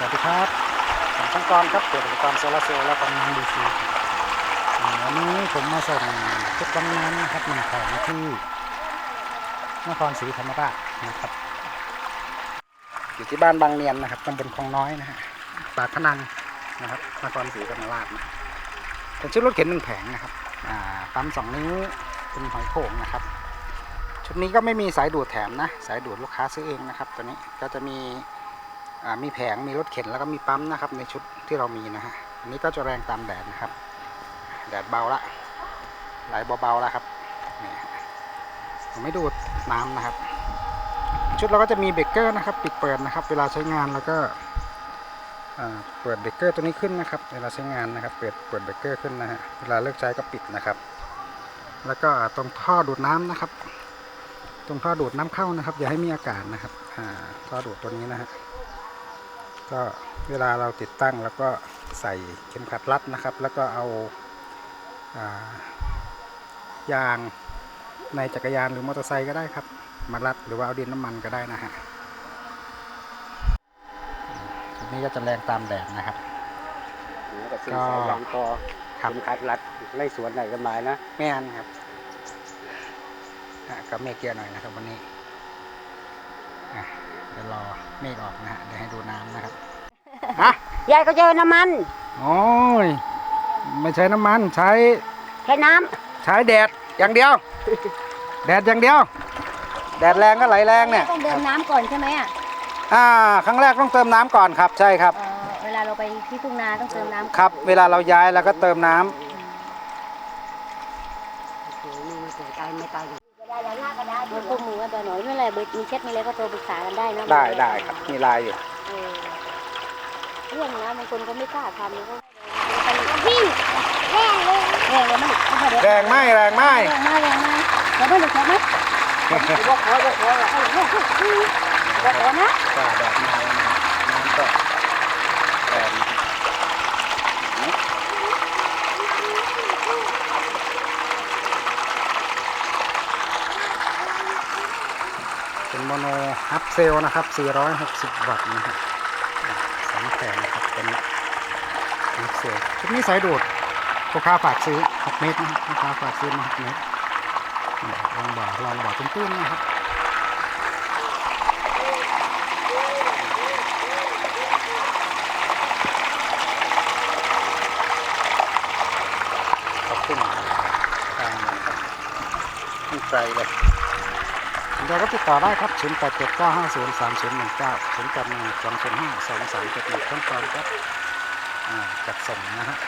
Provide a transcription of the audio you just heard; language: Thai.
สวัสดีครับผมช่างกรครับเปิดอุปกรณ์โซลาร์เซลล์และกำลังดีซีวันนี้ผมมาส่งชุดกำนันนะครับหนึ่งแผงที่นครศรีธรรมราชนะครับ อยู่ที่บ้านบางเนียนนะครับตำบลคลองน้อยนะฮะปากพนังนะครับนครศรีธรรมราชนะเป็นชุดรถเข็นหนึ่งแผงนะครับอ่าปั๊มสองนิ้วเป็นหอยโข่งนะครับชุดนี้ก็ไม่มีสายดูดแถมนะ สายดูดลูกค้าซื้อเองนะครับ ตัวนี้ก็จะมีอ่า มีแผงมีรถเข็นแล้วก็มีปั๊มนะครับ ในชุดที่เรามีนะฮะอันนี้ก็จะแรงตามแดดนะครับ แดดเบาละไหลเบาๆแล้วครับนี่ผมไม่ดูดน้ำนะครับ ชุดเราก็จะมีเบรกเกอร์นะครับ ปิดเปิดนะครับ เวลาใช้งานแล้วก็เปิดเบรกเกอร์ตัวนี้ขึ้นนะครับ เวลาใช้งานนะครับ เปิดเปิดเบรกเกอร์ขึ้นนะฮะเวลาเลิกใช้ก็ปิดนะครับ แล้วก็ตรงท่อดูดน้ำนะครับ ตรงท่อดูดน้ำเข้านะครับ อย่าให้มีอากาศนะครับท่อดูดตัวนี้นะฮะ ก็เวลาเราติดตั้งแล้วก็ใส่เข็มขัดรัดนะครับ แล้วก็เอาอายางในจักรยานหรือมอเตอร์ไซค์ก็ได้ครับ มารัดหรือว่าเอาดินน้ำมันก็ได้นะฮะชุดนี้ก็จะแรงตามแดดนะครับก็ลอสายยางคอครับเข็มขัดรัดไล่สวนไหนกันมานะแม่นครับก็เมฆเยอะหน่อยนะครับวันนี้ ดี๋ยวรอเมฆออกนะฮะเดี๋ยวให้ดูน้ำนะครับฮะยายก็เจอน้ำมันโอ้ยไม่ใช้น้ำมันใช้ใช้น้ใช้แดดอย่างเดียว แดดอย่างเดียว แดดแรงก็ไหลแรงำเนี่ยต้องเดินน้ำก่อนใช่ไหมอะอ่าครั้งแรกต้องเติมน้ำก่อนครับใช่ครับ เอ่อเวลาเราไปที่ทุ่งนาต้องเติมน้ำครับเวลาเราย้ายแล้วก็เติมน้ำ โอ้โหนี่มันเกิดตายไม่ตายอยู่ มันพวกมือว่าตัวหน่อยนั่นแหละเบิดมีเช็ดมีอะไรก็โทรปรึกษากันได้นะได้ได้ครับมีลายอยู่เออเรื่องนะบางคนก็ไม่กล้าทำเลยก็วิ่งแรงเลยแรงเลยมันไม่แรงไหมแรงไหมแรงมากแรงมากเดี๋ยวไม่หลุดไหมบอกขอบอกขอบอกขอบอกขอนะก็แดดมาแล้วนะน้ำก็แรง เป็นโมโนฮับเซลนะครับ 460 วัตต์นะครับอะสองแผงนะครับเป็นฮับเซลชุดนี้สายดูดลูกค้าฝากซื้อ 6 เมตรนะครับลูกค้าฝากซื้อมา6เมตรลองบ่อลองบ่อตื้นๆนะครับขอบคุณทางนะครับไม่ไกลเลย เดี๋ยวก็ติดต่อได้ครับ 0 8 7 9 5 0 3 0 1 9 0 8 1 2 0 5 2 3 7 1ทั้งตอนครับจัดส่งนะฮะ